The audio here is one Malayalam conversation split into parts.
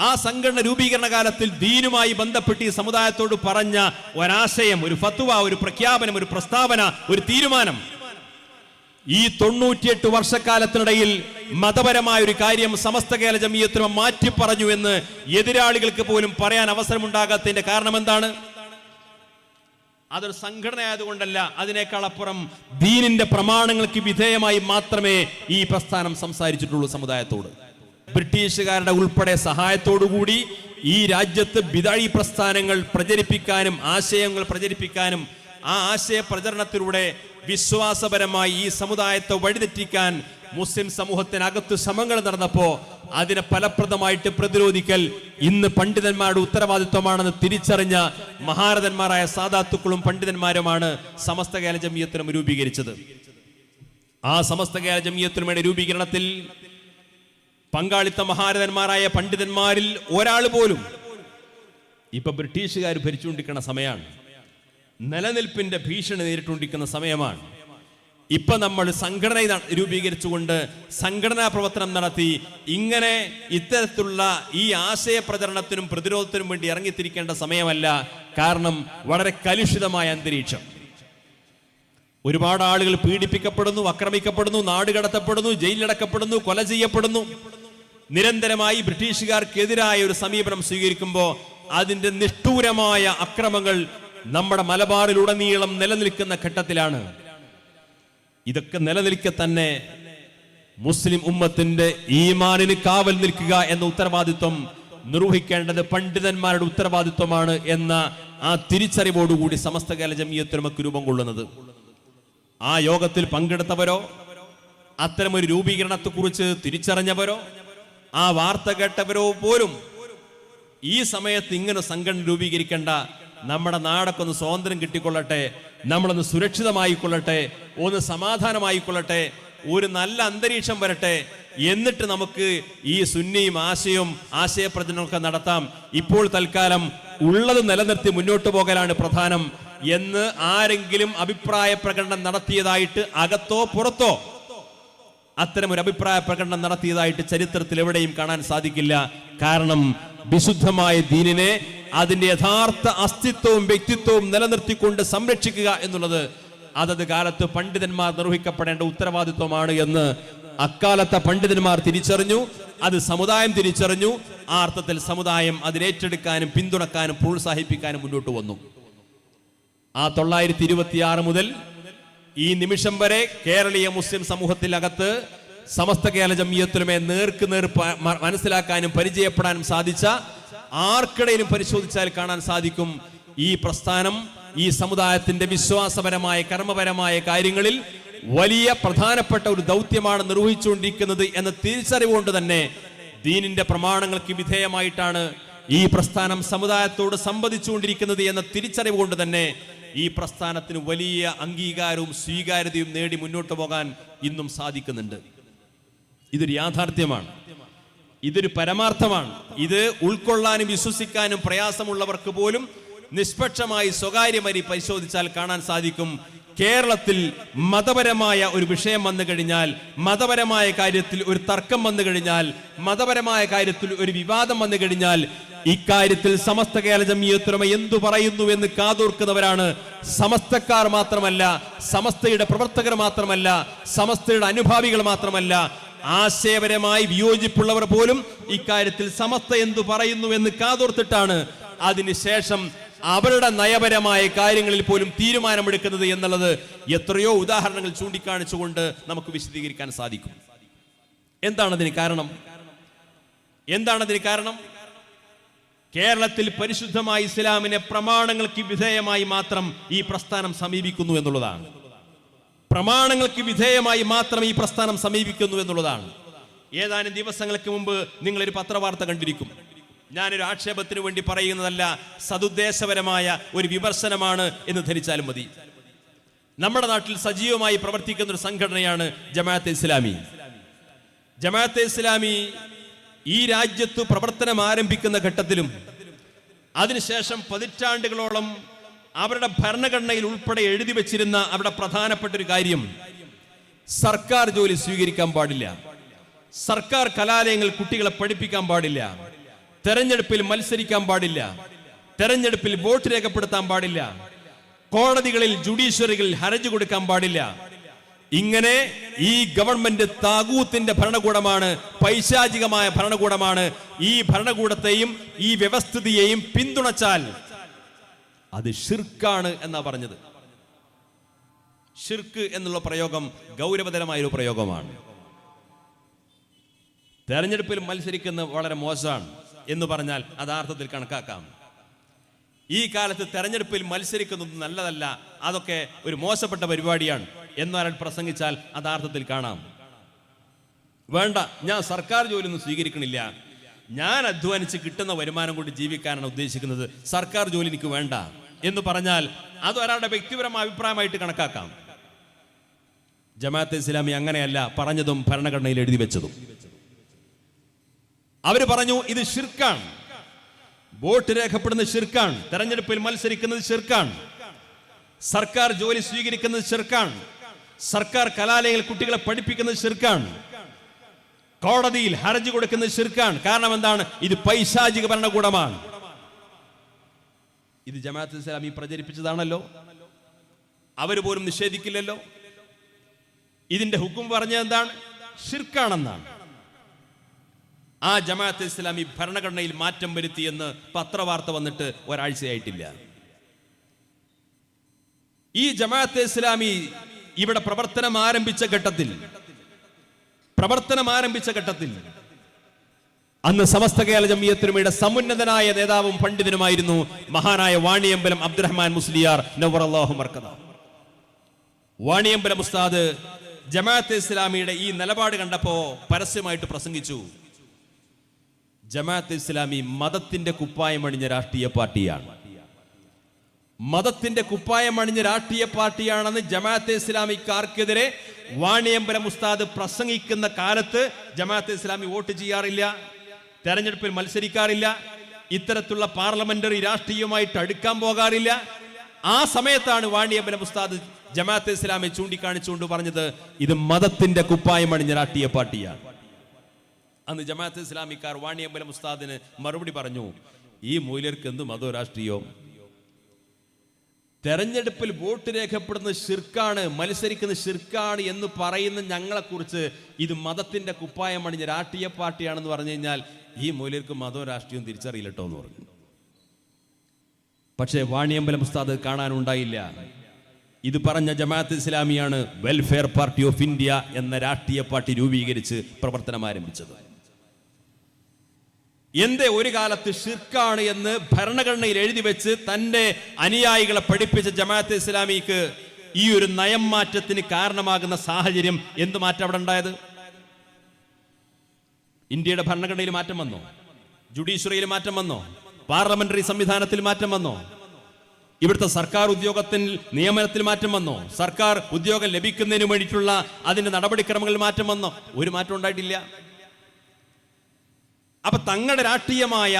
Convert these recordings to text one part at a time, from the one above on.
ആ സംഘടന രൂപീകരണ കാലത്തിൽ ദീനുമായി ബന്ധപ്പെട്ട് ഈ സമുദായത്തോട് പറഞ്ഞ ഒരാശയം ഒരു ഫത്വ ഒരു പ്രഖ്യാപനം ഒരു പ്രസ്താവന ഒരു തീരുമാനം. ഈ തൊണ്ണൂറ്റിയെട്ട് വർഷക്കാലത്തിനിടയിൽ മതപരമായ ഒരു കാര്യം സമസ്ത കേരള ജമീയത്തിന് മാറ്റി പറഞ്ഞു എന്ന് എതിരാളികൾക്ക് പോലും പറയാൻ അവസരമുണ്ടാകാത്തതിന്റെ കാരണം എന്താണ്? അതൊരു സംഘടന ആയതുകൊണ്ടല്ല അതിനേക്കാൾ അപ്പുറം ദീനിന്റെ പ്രമാണങ്ങൾക്ക് വിധേയമായി മാത്രമേ ഈ പ്രസ്ഥാനം സംസാരിച്ചിട്ടുള്ളൂ സമുദായത്തോട്. ബ്രിട്ടീഷുകാരുടെ ഉൾപ്പെടെ സഹായത്തോടുകൂടി ഈ രാജ്യത്ത് ബിതാഴി പ്രസ്ഥാനങ്ങൾ പ്രചരിപ്പിക്കാനും ആശയങ്ങൾ പ്രചരിപ്പിക്കാനും ആ ആശയ പ്രചരണത്തിലൂടെ വിശ്വാസപരമായി ഈ സമുദായത്തെ വഴിതെറ്റിക്കാൻ മുസ്ലിം സമൂഹത്തിനകത്ത് ശ്രമങ്ങൾ നടന്നപ്പോ അതിനെ ഫലപ്രദമായിട്ട് പ്രതിരോധിക്കൽ ഇന്ന് പണ്ഡിതന്മാരുടെ ഉത്തരവാദിത്വമാണെന്ന് തിരിച്ചറിഞ്ഞ മഹാരഥന്മാരായ സാധാത്തുക്കളും പണ്ഡിതന്മാരുമാണ് സമസ്ത കേരള ജമീയത്തിനും രൂപീകരിച്ചത്. ആ സമസ്ത കേരള ജമീയത്തിനുമയുടെ രൂപീകരണത്തിൽ പങ്കാളിത്ത മഹാരഥന്മാരായ പണ്ഡിതന്മാരിൽ ഒരാൾ പോലും ഇപ്പൊ ബ്രിട്ടീഷുകാർ ഭരിച്ചുകൊണ്ടിരിക്കുന്ന സമയമാണ്. നിലനിൽപ്പിന്റെ ഭീഷണി നേരിട്ടുകൊണ്ടിരിക്കുന്ന സമയമാണ്. ഇപ്പൊ നമ്മൾ സംഘടന രൂപീകരിച്ചുകൊണ്ട് സംഘടനാ പ്രവർത്തനം നടത്തി ഇങ്ങനെ ഇത്തരത്തിലുള്ള ഈ ആശയ പ്രചരണത്തിനും പ്രതിരോധത്തിനും വേണ്ടി ഇറങ്ങിത്തിരിക്കേണ്ട സമയമല്ല. കാരണം വളരെ കലുഷിതമായ അന്തരീക്ഷം. ഒരുപാട് ആളുകൾ പീഡിപ്പിക്കപ്പെടുന്നു ആക്രമിക്കപ്പെടുന്നു നാടുകടത്തപ്പെടുന്നു ജയിലിലടക്കപ്പെടുന്നു കൊല ചെയ്യപ്പെടുന്നു. നിരന്തരമായി ബ്രിട്ടീഷുകാർക്കെതിരായ ഒരു സമീപനം സ്വീകരിക്കുമ്പോൾ അതിന്റെ നിഷ്ഠൂരമായ അക്രമങ്ങൾ നമ്മുടെ മലബാറിലുടനീളം നിലനിൽക്കുന്ന ഘട്ടത്തിലാണ്. ഇതൊക്കെ നിലനിൽക്കെ തന്നെ മുസ്ലിം ഉമ്മത്തിന്റെ ഈമാനിന് കാവൽ നിൽക്കുക എന്ന ഉത്തരവാദിത്വം നിർവഹിക്കേണ്ടത് പണ്ഡിതന്മാരുടെ ഉത്തരവാദിത്വമാണ് എന്ന ആ തിരിച്ചറിവോടുകൂടി സമസ്ത കേരള ജമീയത്തിനുമൊക്കെ രൂപം കൊള്ളുന്നത്. ആ യോഗത്തിൽ പങ്കെടുത്തവരോ അത്തരമൊരു രൂപീകരണത്തെക്കുറിച്ച് തിരിച്ചറിഞ്ഞവരോ ആ വാർത്ത കേട്ടവരോ പോലും ഈ സമയത്ത് ഇങ്ങനെ സംഘടന രൂപീകരിക്കേണ്ട നമ്മുടെ നാടൊക്കെ ഒന്ന് സ്വാതന്ത്ര്യം കിട്ടിക്കൊള്ളട്ടെ നമ്മളൊന്ന് സുരക്ഷിതമായിക്കൊള്ളട്ടെ ഒന്ന് സമാധാനമായിക്കൊള്ളട്ടെ ഒരു നല്ല അന്തരീക്ഷം വരട്ടെ എന്നിട്ട് നമുക്ക് ഈ സുന്നിയും ആശയവും ആശയപ്രചനമൊക്കെ നടത്താം. ഇപ്പോൾ തൽക്കാലം ഉള്ളത് നിലനിർത്തി മുന്നോട്ട് പോകലാണ് പ്രധാനം എന്ന് ആരെങ്കിലും അഭിപ്രായ പ്രകടനം നടത്തിയതായിട്ട് അകത്തോ പുറത്തോ അത്തരം ഒരു അഭിപ്രായ പ്രകടനം നടത്തിയതായിട്ട് ചരിത്രത്തിൽ എവിടെയും കാണാൻ സാധിക്കില്ല. കാരണം വിശുദ്ധമായ ദീനിനെ അതിന്റെ യഥാർത്ഥ അസ്തിത്വവും വ്യക്തിത്വവും നിലനിർത്തിക്കൊണ്ട് സംരക്ഷിക്കുക എന്നുള്ളത് അതത് കാലത്ത് പണ്ഡിതന്മാർ നിർവഹിക്കപ്പെടേണ്ട ഉത്തരവാദിത്വമാണ് എന്ന് അക്കാലത്തെ പണ്ഡിതന്മാർ തിരിച്ചറിഞ്ഞു അത് സമുദായം തിരിച്ചറിഞ്ഞു ആ അർത്ഥത്തിൽ സമുദായം അതിനേറ്റെടുക്കാനും പിന്തുണക്കാനും പ്രോത്സാഹിപ്പിക്കാനും മുന്നോട്ട് വന്നു. ആ തൊള്ളായിരത്തി മുതൽ ഈ നിമിഷം വരെ കേരളീയ മുസ്ലിം സമൂഹത്തിനകത്ത് സമസ്ത കേരള ജമീയത്തിലുമേ നേർക്ക് നേർ മനസ്സിലാക്കാനും പരിചയപ്പെടാനും സാധിച്ച ആർക്കിടയിലും പരിശോധിച്ചാൽ കാണാൻ സാധിക്കും ഈ പ്രസ്ഥാനം ഈ സമുദായത്തിന്റെ വിശ്വാസപരമായ കർമ്മപരമായ കാര്യങ്ങളിൽ വലിയ പ്രധാനപ്പെട്ട ഒരു ദൗത്യമാണ് നിർവഹിച്ചുകൊണ്ടിരിക്കുന്നത് എന്ന തിരിച്ചറിവുകൊണ്ട് തന്നെ ദീനിന്റെ പ്രമാണങ്ങൾക്ക് വിധേയമായിട്ടാണ് ഈ പ്രസ്ഥാനം സമുദായത്തോട് സംവദിച്ചുകൊണ്ടിരിക്കുന്നത് എന്ന തിരിച്ചറിവ് കൊണ്ട് തന്നെ ഈ പ്രസ്ഥാനത്തിന് വലിയ അംഗീകാരവും സ്വീകാര്യതയും നേടി മുന്നോട്ട് പോകാൻ ഇന്നും സാധിക്കുന്നുണ്ട്. ഇതൊരു യാഥാർത്ഥ്യമാണ്. ഇതൊരു പരമാർത്ഥമാണ്. ഇത് ഉൾക്കൊള്ളാനും വിശ്വസിക്കാനും പ്രയാസമുള്ളവർക്ക് പോലും നിഷ്പക്ഷമായി സ്വകാര്യമരി പരിശോധിച്ചാൽ കാണാൻ സാധിക്കും. കേരളത്തിൽ മതപരമായ ഒരു വിഷയം വന്നു കഴിഞ്ഞാൽ മതപരമായ കാര്യത്തിൽ ഒരു തർക്കം വന്നു കഴിഞ്ഞാൽ മതപരമായ കാര്യത്തിൽ ഒരു വിവാദം വന്നു കഴിഞ്ഞാൽ ഇക്കാര്യത്തിൽ സമസ്ത കേരള ജമീയത്തുലമ എന്തു പറയുന്നു എന്ന് കാതോർക്കുന്നവരാണ് സമസ്തക്കാർ മാത്രമല്ല സമസ്തയുടെ പ്രവർത്തകർ മാത്രമല്ല സമസ്തയുടെ അനുഭാവികൾ മാത്രമല്ല. ആശയപരമായി വിയോജിപ്പുള്ളവർ പോലും ഇക്കാര്യത്തിൽ സമസ്ത എന്തു പറയുന്നു എന്ന് കാതോർത്തിട്ടാണ് അതിനുശേഷം അവരുടെ നയപരമായ കാര്യങ്ങളിൽ പോലും തീരുമാനമെടുക്കുന്നത് എന്നുള്ളത് എത്രയോ ഉദാഹരണങ്ങൾ ചൂണ്ടിക്കാണിച്ചുകൊണ്ട് നമുക്ക് വിശദീകരിക്കാൻ സാധിക്കും. എന്താണ് അതിന് കാരണം? എന്താണ് അതിന് കാരണം? കേരളത്തിൽ പരിശുദ്ധമായ ഇസ്ലാമിനെ പ്രമാണങ്ങൾക്ക് വിധേയമായി മാത്രം ഈ പ്രസ്ഥാനം സമീപിക്കുന്നു എന്നുള്ളതാണ്. പ്രമാണങ്ങൾക്ക് വിധേയമായി മാത്രം ഈ പ്രസ്ഥാനം സമീപിക്കുന്നു എന്നുള്ളതാണ്. ഏതാനും ദിവസങ്ങൾക്ക് മുമ്പ് നിങ്ങളൊരു പത്രവാർത്ത കണ്ടിരിക്കും. ഞാനൊരു ആക്ഷേപത്തിന് വേണ്ടി പറയുന്നതല്ല സതുദ്ദേശപരമായ ഒരു വിമർശനമാണ് എന്ന് ധരിച്ചാലും മതി. നമ്മുടെ നാട്ടിൽ സജീവമായി പ്രവർത്തിക്കുന്ന ഒരു സംഘടനയാണ് ജമാഅത്തെ ഇസ്ലാമി. ജമാഅത്തെ ഇസ്ലാമി ഈ രാജ്യത്ത് പ്രവർത്തനം ആരംഭിക്കുന്ന ഘട്ടത്തിലും അതിനുശേഷം പതിറ്റാണ്ടുകളോളം അവരുടെ ഭരണഘടനയിൽ ഉൾപ്പെടെ എഴുതി വെച്ചിരുന്ന അവരുടെ പ്രധാനപ്പെട്ട ഒരു കാര്യം സർക്കാർ ജോലി സ്വീകരിക്കാൻ പാടില്ല. സർക്കാർ കലാലയങ്ങൾ കുട്ടികളെ പഠിപ്പിക്കാൻ പാടില്ല. തെരഞ്ഞെടുപ്പിൽ മത്സരിക്കാൻ പാടില്ല. തെരഞ്ഞെടുപ്പിൽ വോട്ട് രേഖപ്പെടുത്താൻ പാടില്ല. കോടതികളിൽ ജുഡീഷ്യറികളിൽ ഹരജ് കൊടുക്കാൻ പാടില്ല. ഇങ്ങനെ ഈ ഗവൺമെന്റ് താകൂത്തിന്റെ ഭരണകൂടമാണ് പൈശാചികമായ ഭരണകൂടമാണ്. ഈ ഭരണകൂടത്തെയും ഈ വ്യവസ്ഥിതിയെയും പിന്തുണച്ചാൽ അത് ഷിർക്കാണ് എന്നാ പറഞ്ഞത്. ഷിർക്ക് എന്നുള്ള പ്രയോഗം ഗൗരവതരമായ ഒരു പ്രയോഗമാണ്. തെരഞ്ഞെടുപ്പിൽ മത്സരിക്കുന്നത് വളരെ മോശമാണ് എന്ന് പറഞ്ഞാൽ അതാർത്ഥത്തിൽ കണക്കാക്കാം. ഈ കാലത്ത് തെരഞ്ഞെടുപ്പിൽ മത്സരിക്കുന്നത് നല്ലതല്ല അതൊക്കെ ഒരു മോശപ്പെട്ട പരിപാടിയാണ്. എന്നൊരാൾ പ്രസംഗിച്ചാൽ അതാർത്ഥത്തിൽ കാണാം. വേണ്ട ഞാൻ സർക്കാർ ജോലിയൊന്നും സ്വീകരിക്കണില്ല. ഞാൻ അധ്വാനിച്ച് കിട്ടുന്ന വരുമാനം കൊണ്ട് ജീവിക്കാനാണ് ഉദ്ദേശിക്കുന്നത്. സർക്കാർ ജോലി എനിക്ക് വേണ്ട എന്ന് പറഞ്ഞാൽ അത് ഒരാളുടെ വ്യക്തിപരമായ അഭിപ്രായമായിട്ട് കണക്കാക്കാം. ജമാഅത്തെ ഇസ്ലാമി അങ്ങനെയല്ല പറഞ്ഞതും ഭരണഘടനയിൽ എഴുതി വെച്ചതും. അവർ പറഞ്ഞു ഇത് ഷിർക്കാണ് വോട്ട് രേഖപ്പെടുന്നത് ഷിർക്കാണ് തെരഞ്ഞെടുപ്പിൽ മത്സരിക്കുന്നത് ഷിർക്കാണ് സർക്കാർ ജോലി സ്വീകരിക്കുന്നത് ഷിർക്കാണ് സർക്കാർ കലാലയങ്ങളിൽ കുട്ടികളെ പഠിപ്പിക്കുന്നത് ശിർക്കാണ്. കോടതിയിൽ ഹർജി കൊടുക്കുന്നത് ശിർക്കാണ്. കാരണം എന്താണ്? ഇത് പൈശാചിക ഭരണകൂടമാണ്. ഇത് ജമാഅത്ത് ഇസ്ലാമി പ്രചരിപ്പിച്ചതാണല്ലോ. അവർ പോലും നിഷേധിക്കില്ലല്ലോ. ഇതിന്റെ ഹുക്കും പറഞ്ഞത് എന്താണ്? ഷിർക്കാണെന്നാണ് ആ ജമാഅത്ത് ഇസ്ലാമി ഭരണഘടനയിൽ മാറ്റം വരുത്തിയെന്ന് പത്രവാർത്ത വന്നിട്ട് ഒരാഴ്ചയായിട്ടില്ല. ഈ ജമാഅത്ത് ഇസ്ലാമി ഇവിടെ പ്രവർത്തനം ആരംഭിച്ച ഘട്ടത്തിൽ പ്രവർത്തനം ആരംഭിച്ച ഘട്ടത്തിൽ അന്ന് സമസ്ത കേരള ജമിയത്തിനുമയുടെ സമുന്നതനായ നേതാവും പണ്ഡിതനുമായിരുന്നു മഹാനായ വാണിയമ്പലം അബ്ദുറഹ്മാൻ മുസ്ലിയാർ നവറല്ലാഹു മർക്കദ. വാണിയമ്പലം ഉസ്താദ് ജമാഅത്തെ ഇസ്ലാമിയുടെ ഈ നിലപാട് കണ്ടപ്പോ പരസ്യമായിട്ട് പ്രസംഗിച്ചു. ജമാഅത്തെ ഇസ്ലാമി മതത്തിന്റെ കുപ്പായം അണിഞ്ഞ രാഷ്ട്രീയ പാർട്ടിയാണ്. മതത്തിന്റെ കുപ്പായം അണിഞ്ഞ രാഷ്ട്രീയ പാർട്ടിയാണെന്ന് ജമാഅത്തെ ഇസ്ലാമിക്കാർക്കെതിരെ വാണിയമ്പലം ഉസ്താദ് പ്രസംഗിക്കുന്ന കാലത്ത് ജമാഅത്തെ ഇസ്ലാമി വോട്ട് ചെയ്യാറില്ല തെരഞ്ഞെടുപ്പിൽ മത്സരിക്കാറില്ല ഇത്തരത്തിലുള്ള പാർലമെന്ററി രാഷ്ട്രീയമായിട്ട് അടുക്കാൻ പോകാറില്ല. ആ സമയത്താണ് വാണിയമ്പലം ഉസ്താദ് ജമാഅത്തെ ഇസ്ലാമി ചൂണ്ടിക്കാണിച്ചുകൊണ്ട് പറഞ്ഞത് ഇത് മതത്തിന്റെ കുപ്പായം അണിഞ്ഞ രാഷ്ട്രീയ പാർട്ടിയാണ്. അന്ന് ജമാഅത്തെ ഇസ്ലാമിക്കാർ വാണിയമ്പലം ഉസ്താദിന് മറുപടി പറഞ്ഞു ഈ മൂല്യർക്ക് എന്ത് മതോ രാഷ്ട്രീയോ? തെരഞ്ഞെടുപ്പിൽ വോട്ട് രേഖപ്പെടുന്നത് ഷിർക്കാണ് മത്സരിക്കുന്ന ഷിർക്കാണ് എന്ന് പറയുന്ന ഞങ്ങളെക്കുറിച്ച് ഇത് മതത്തിന്റെ കുപ്പായം അണിഞ്ഞ രാഷ്ട്രീയ പാർട്ടിയാണെന്ന് പറഞ്ഞു കഴിഞ്ഞാൽ ഈ മൂല്യർക്ക് മതവും രാഷ്ട്രീയവും തിരിച്ചറിയില്ല കേട്ടോ എന്ന് പറഞ്ഞു. പക്ഷേ വാണിയമ്പലം ഉസ്താദ് കാണാനുണ്ടായില്ല. ഇത് പറഞ്ഞ ജമാഅത്ത് ഇസ്ലാമിയാണ് വെൽഫെയർ പാർട്ടി ഓഫ് ഇന്ത്യ എന്ന രാഷ്ട്രീയ പാർട്ടി രൂപീകരിച്ച് പ്രവർത്തനം ആരംഭിച്ചത് എന്തേ ഒരു കാലത്ത് ഷിർക്കാണ് എന്ന് ഭരണഘടനയിൽ എഴുതി വെച്ച് തന്റെ അനുയായികളെ പഠിപ്പിച്ച ജമാഅത്ത് ഇസ്ലാമിക്ക് ഈ ഒരു നയം മാറ്റത്തിന് കാരണമാകുന്ന സാഹചര്യം എന്ത് മാറ്റം അവിടെ ഉണ്ടായത്? ഇന്ത്യയുടെ ഭരണഘടനയിൽ മാറ്റം വന്നോ? ജുഡീഷ്യറിയിൽ മാറ്റം വന്നോ? പാർലമെന്ററി സംവിധാനത്തിൽ മാറ്റം വന്നോ? ഇവിടുത്തെ സർക്കാർ ഉദ്യോഗത്തിൽ നിയമനത്തിൽ മാറ്റം വന്നോ? സർക്കാർ ഉദ്യോഗം ലഭിക്കുന്നതിന് വേണ്ടിയിട്ടുള്ള അതിന്റെ നടപടിക്രമങ്ങളിൽ മാറ്റം വന്നോ? ഒരു മാറ്റം ഉണ്ടായിട്ടില്ല. അപ്പൊ തങ്ങളുടെ രാഷ്ട്രീയമായ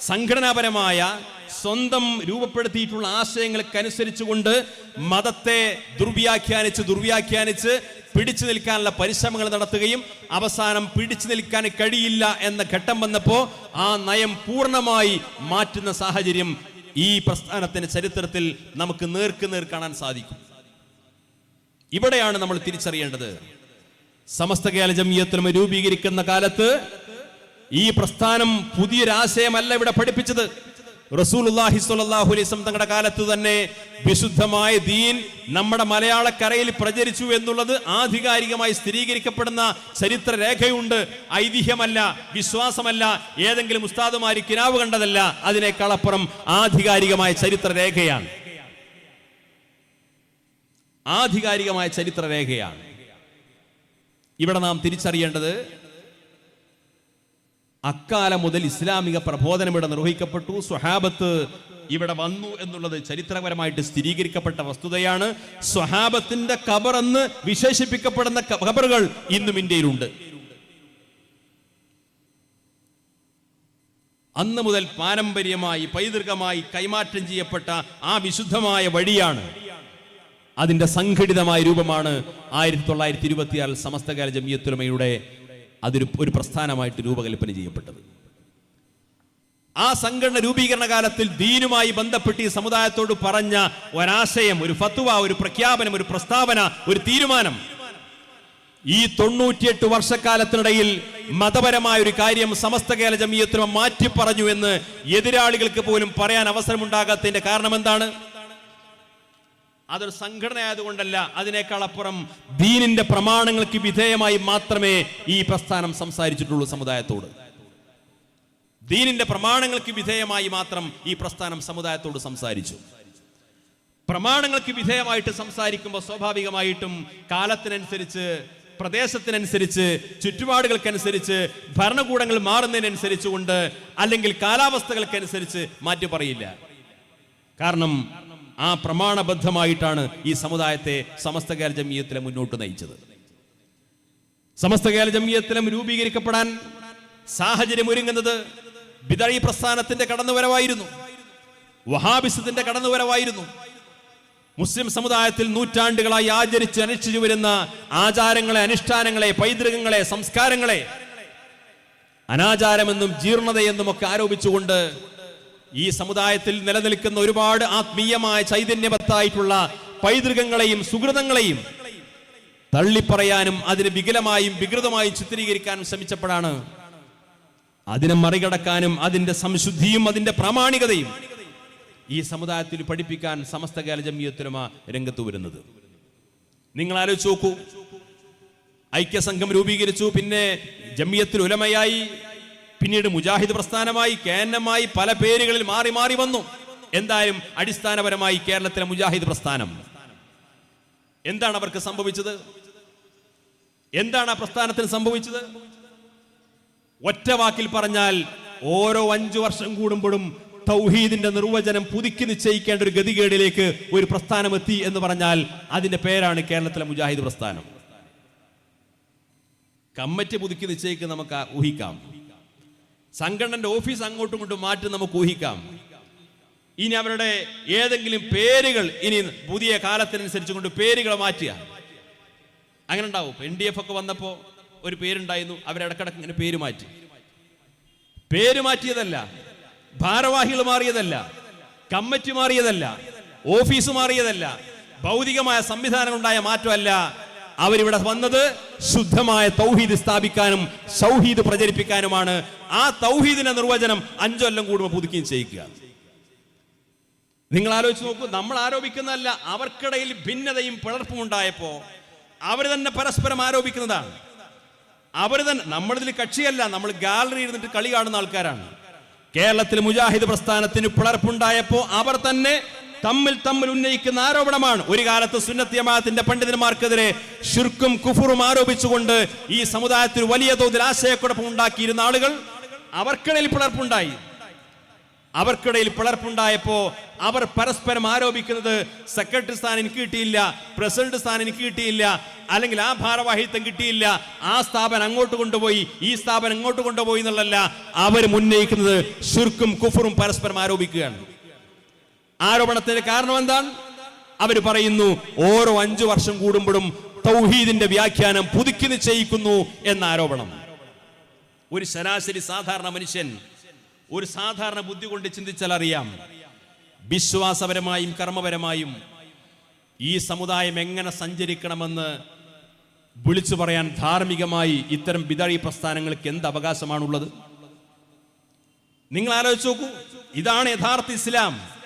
സംഘടനാപരമായ സ്വന്തം രൂപപ്പെടുത്തിയിട്ടുള്ള ആശയങ്ങൾക്കനുസരിച്ചുകൊണ്ട് മതത്തെ ദുർവ്യാഖ്യാനിച്ച് ദുർവ്യാഖ്യാനിച്ച് പിടിച്ചു നിൽക്കാനുള്ള പരിശ്രമങ്ങൾ നടത്തുകയും അവസാനം പിടിച്ചു നിൽക്കാൻ കഴിയില്ല എന്ന ഘട്ടം വന്നപ്പോ ആ നയം പൂർണമായി മാറ്റുന്ന സാഹചര്യം ഈ പ്രസ്ഥാനത്തിന്റെ ചരിത്രത്തിൽ നമുക്ക് നേർക്ക് നേർ കാണാൻ സാധിക്കും. ഇവിടെയാണ് നമ്മൾ തിരിച്ചറിയേണ്ടത്. സമസ്ത കേരള ജമിയത്തിലും രൂപീകരിക്കുന്ന കാലത്ത് ഈ പ്രസ്ഥാനം പുതിയൊരാശയമല്ല ഇവിടെ പഠിപ്പിച്ചത്. റസൂലുള്ളാഹി സ്വല്ലല്ലാഹു അലൈഹി തങ്ങളുടെ കാലത്ത് തന്നെ വിശുദ്ധമായ ദീൻ നമ്മുടെ മലയാളക്കരയിൽ പ്രചരിച്ചു എന്നുള്ളത് ആധികാരികമായി സ്ഥിരീകരിക്കപ്പെടുന്ന ചരിത്ര രേഖയുണ്ട് ഐതിഹ്യമല്ല വിശ്വാസമല്ല ഏതെങ്കിലും ഉസ്താദുമാരി കിനാവ് കണ്ടതല്ല അതിനേക്കാളപ്പുറം ആധികാരികമായ ചരിത്ര രേഖയാണ് ആധികാരികമായ ചരിത്ര രേഖയാണ് ഇവിടെ നാം തിരിച്ചറിയേണ്ടത് അക്കാലം മുതൽ ഇസ്ലാമിക പ്രബോധനം ഇവിടെ നിർവഹിക്കപ്പെട്ടു. സ്വഹാബത്ത് ഇവിടെ വന്നു എന്നുള്ളത് ചരിത്രപരമായിട്ട് സ്ഥിരീകരിക്കപ്പെട്ട വസ്തുതയാണ്. സ്വഹാബത്തിന്റെ കബർ എന്ന് വിശേഷിപ്പിക്കപ്പെടുന്ന കബറുകൾ ഇന്നും ഇന്ത്യയിലുണ്ട്. അന്ന് മുതൽ പാരമ്പര്യമായി പൈതൃകമായി കൈമാറ്റം ചെയ്യപ്പെട്ട ആ വിശുദ്ധമായ വഴിയാണ്. അതിന്റെ സംഘടിതമായ രൂപമാണ് ആയിരത്തി തൊള്ളായിരത്തി ഇരുപത്തിയാറിൽ സമസ്തകാല ജമിയത്തുലമയുടെ അതൊരു ഒരു പ്രസ്ഥാനമായിട്ട് രൂപകൽപ്പന ചെയ്യപ്പെട്ടത്. ആ സംഘടന രൂപീകരണ കാലത്തിൽ ദീനുമായി ബന്ധപ്പെട്ട് ഈ സമുദായത്തോട് പറഞ്ഞ ഒരാശയം ഒരു ഫത്വ ഒരു പ്രഖ്യാപനം ഒരു പ്രസ്താവന ഒരു തീരുമാനം. ഈ തൊണ്ണൂറ്റിയെട്ട് വർഷക്കാലത്തിനിടയിൽ മതപരമായ ഒരു കാര്യം സമസ്ത കേരള ജമീയത്തിന് മാറ്റി പറഞ്ഞു എന്ന് എതിരാളികൾക്ക് പോലും പറയാൻ അവസരമുണ്ടാകാത്തതിന്റെ കാരണം എന്താണ് അതൊരു സംഘടനയായതുകൊണ്ടല്ല അതിനേക്കാൾ അപ്പുറം ദീനിന്റെ പ്രമാണങ്ങൾക്ക് വിധേയമായി മാത്രമേ ഈ പ്രസ്ഥാനം സംസാരിച്ചിട്ടുള്ളൂ സമുദായത്തോട്. ദീനിന്റെ പ്രമാണങ്ങൾക്ക് വിധേയമായി മാത്രം ഈ പ്രസ്ഥാനം സമുദായത്തോട് സംസാരിച്ചു. പ്രമാണങ്ങൾക്ക് വിധേയമായിട്ട് സംസാരിക്കുമ്പോൾ സ്വാഭാവികമായിട്ടും കാലത്തിനനുസരിച്ച് പ്രദേശത്തിനനുസരിച്ച് ചുറ്റുപാടുകൾക്കനുസരിച്ച് ഭരണകൂടങ്ങൾ മാറുന്നതിനനുസരിച്ച് കൊണ്ട് അല്ലെങ്കിൽ കാലാവസ്ഥകൾക്കനുസരിച്ച് മാറ്റി പറയില്ല. കാരണം ആ പ്രമാണബദ്ധമായിട്ടാണ് ഈ സമുദായത്തെ സമസ്ത കേരള ജമീയത്തിലെ മുന്നോട്ട് നയിച്ചത്. സമസ്ത കേരള ജമീയത്തിലും രൂപീകരിക്കപ്പെടാൻ സാഹചര്യം ഒരുങ്ങുന്നത് ബിദഴി പ്രസ്ഥാനത്തിന്റെ കടന്നുവരവായിരുന്നു. വഹാബിസത്തിന്റെ കടന്നുവരവായിരുന്നു. മുസ്ലിം സമുദായത്തിൽ നൂറ്റാണ്ടുകളായി ആചരിച്ച് അനുഷ്ഠിച്ചു വരുന്ന ആചാരങ്ങളെ അനുഷ്ഠാനങ്ങളെ പൈതൃകങ്ങളെ സംസ്കാരങ്ങളെ അനാചാരമെന്നും ജീർണതയെന്നും ഒക്കെ ആരോപിച്ചുകൊണ്ട് ഈ സമുദായത്തിൽ നിലനിൽക്കുന്ന ഒരുപാട് ആത്മീയമായ ചൈതന്യവത്തായിട്ടുള്ള പൈതൃകങ്ങളെയും സുഹൃതങ്ങളെയും തള്ളിപ്പറയാനും അതിന് വികലമായും വികൃതമായും ചിത്രീകരിക്കാനും ശ്രമിച്ചപ്പോഴാണ് അതിനെ മറികടക്കാനും അതിന്റെ സംശുദ്ധിയും അതിന്റെ പ്രാമാണികതയും ഈ സമുദായത്തിൽ പഠിപ്പിക്കാൻ സമസ്ത കാല ജമിയത്തുലമ രംഗത്ത് വരുന്നത്. നിങ്ങൾ ആലോചിച്ച് നോക്കൂ. ഐക്യസംഘം രൂപീകരിച്ചു പിന്നെ ജമിയത്തിൽ ഉലമയായി പിന്നീട് മുജാഹിദ് പ്രസ്ഥാനമായി കേന്നമായി പല പേരുകളിൽ മാറി മാറി വന്നു. എന്തായാലും അടിസ്ഥാനപരമായി കേരളത്തിലെ മുജാഹിദ് പ്രസ്ഥാനം. എന്താണ് അവർക്ക് സംഭവിച്ചത്? എന്താണ് ആ പ്രസ്ഥാനത്തിന് സംഭവിച്ചത്? ഒറ്റ വാക്കിൽ പറഞ്ഞാൽ ഓരോ അഞ്ചു വർഷം കൂടുമ്പോഴും തൗഹീദിന്റെ നിർവചനം പുതുക്കി നിശ്ചയിക്കേണ്ട ഒരു ഗതികേടിലേക്ക് ഒരു പ്രസ്ഥാനം എത്തി എന്ന് പറഞ്ഞാൽ അതിന്റെ പേരാണ് കേരളത്തിലെ മുജാഹിദ് പ്രസ്ഥാനം. കമ്മിറ്റി പുതുക്കി നിശ്ചയിക്കുന്ന നമുക്ക് ഊഹിക്കാം. സംഘടനന്റെ ഓഫീസ് അങ്ങോട്ടും ഇങ്ങോട്ടും മാറ്റി നമുക്ക് ഊഹിക്കാം. ഇനി അവരുടെ ഏതെങ്കിലും പേരുകൾ ഇനി പുതിയ കാലത്തിനനുസരിച്ച് കൊണ്ട് പേരുകൾ മാറ്റുക. അങ്ങനെ ഉണ്ടാവും. എൻ ഡി എഫ് ഒക്കെ വന്നപ്പോ ഒരു പേരുണ്ടായിരുന്നു. അവരിടക്കിടക്ക് ഇങ്ങനെ പേര് മാറ്റി. പേര് മാറ്റിയതല്ല. ഭാരവാഹികൾ മാറിയതല്ല. കമ്മിറ്റി മാറിയതല്ല. ഓഫീസ് മാറിയതല്ല. ഭൗതികമായ സംവിധാനം സംവിധാനങ്ങളുണ്ടായ മാറ്റമല്ല. അവരിവിടെ വന്നത് ശുദ്ധമായ തൗഹീദ് സ്ഥാപിക്കാനും സൗഹീദ് പ്രചരിപ്പിക്കാനുമാണ്. ആ തൗഹീദിന്റെ നിർവചനം അഞ്ചൊല്ലം കൂടുമ്പോൾ പുതുക്കുകയും ചെയ്യിക്കുക നിങ്ങൾ ആലോചിച്ച് നോക്കൂ നമ്മൾ ആരോപിക്കുന്നതല്ല അവർക്കിടയിൽ ഭിന്നതയും പിളർപ്പും ഉണ്ടായപ്പോ അവർ തന്നെ പരസ്പരം ആരോപിക്കുന്നതാണ്. അവർ തന്നെ നമ്മളിതിൽ കക്ഷിയല്ല നമ്മൾ ഗാലറി ഇരുന്നിട്ട് കളി കാണുന്ന ആൾക്കാരാണ്. കേരളത്തിൽ മുജാഹിദ് പ്രസ്ഥാനത്തിന് പിളർപ്പുണ്ടായപ്പോ അവർ തന്നെ തമ്മിൽ തമ്മിൽ ഉന്നയിക്കുന്ന ആരോപണമാണ്. ഒരു കാലത്ത് സുന്നത്ത് ജമാഅത്തിന്റെ പണ്ഡിതന്മാർക്കെതിരെ ഷിർക്കും കുഫുറും ആരോപിച്ചുകൊണ്ട് ഈ സമുദായത്തിൽ വലിയ തോതിൽ ആശയക്കുഴപ്പം ഉണ്ടാക്കിയിരുന്ന ആളുകൾ അവർക്കിടയിൽ പിളർപ്പുണ്ടായി. അവർക്കിടയിൽ പിളർപ്പുണ്ടായപ്പോ അവർ പരസ്പരം ആരോപിക്കുന്നത് സെക്രട്ടറി സ്ഥാനം എനിക്ക് കിട്ടിയില്ല പ്രസിഡന്റ് സ്ഥാനം എനിക്ക് കിട്ടിയില്ല അല്ലെങ്കിൽ ആ ഭാരവാഹിത്വം കിട്ടിയില്ല ആ സ്ഥാപനം അങ്ങോട്ട് കൊണ്ടുപോയി ഈ സ്ഥാപനം അങ്ങോട്ട് കൊണ്ടുപോയി എന്നുള്ളല്ല അവർ ഉന്നയിക്കുന്നത് ഷുർക്കും കുഫറും പരസ്പരം ആരോപിക്കുകയാണ്. ആരോപണത്തിന്റെ കാരണം എന്താണ്? അവർ പറയുന്നു ഓരോ അഞ്ചു വർഷം കൂടുമ്പോഴും തൗഹീദിന്റെ വ്യാഖ്യാനം പുതുക്കി നിശ്ചയിക്കുന്നു എന്ന ആരോപണം. ഒരു ശരാശരി സാധാരണ മനുഷ്യൻ ഒരു സാധാരണ ബുദ്ധി കൊണ്ട് ചിന്തിച്ചാൽ അറിയാം വിശ്വാസപരമായും കർമ്മപരമായും ഈ സമുദായം എങ്ങനെ സഞ്ചരിക്കണമെന്ന് വിളിച്ചു പറയാൻ ധാർമ്മികമായി ഇത്തരം വിതഴി പ്രസ്ഥാനങ്ങൾക്ക് എന്ത് അവകാശമാണുള്ളത്? നിങ്ങൾ ആലോചിച്ച് നോക്കൂ ഇതാണ് യഥാർത്ഥ ഇസ്ലാം.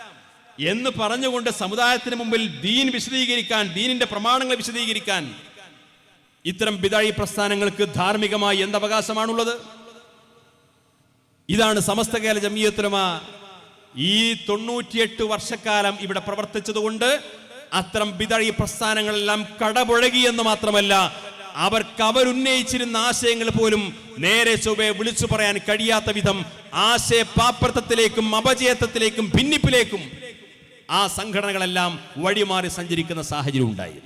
എന്ന് പറഞ്ഞുകൊണ്ട് സമുദായത്തിന് മുമ്പിൽ ദീൻ വിശദീകരിക്കാൻ ദീനിന്റെ പ്രമാണങ്ങൾ വിശദീകരിക്കാൻ ഇത്തരം പിതാഴി പ്രസ്ഥാനങ്ങൾക്ക് ധാർമ്മികമായി എന്ത് അവകാശമാണുള്ളത്? ഇതാണ് സമസ്ത കേരള ജമീയത്തുലമ ഈ തൊണ്ണൂറ്റിയെട്ട് വർഷക്കാലം ഇവിടെ പ്രവർത്തിച്ചതുകൊണ്ട് അത്തരം പിതഴി പ്രസ്ഥാനങ്ങളെല്ലാം കടപുഴകി എന്ന് മാത്രമല്ല അവർക്ക് അവരുന്നയിച്ചിരുന്ന ആശയങ്ങൾ പോലും നേരെ ചൊവ്വെ വിളിച്ചു പറയാൻ കഴിയാത്ത വിധം ആശയ പാപ്പർത്തത്തിലേക്കും അപജയത്വത്തിലേക്കും ഭിന്നിപ്പിലേക്കും ആ സംഘടനകളെല്ലാം വഴിമാറി സഞ്ചരിക്കുന്ന സാഹചര്യം ഉണ്ടായി.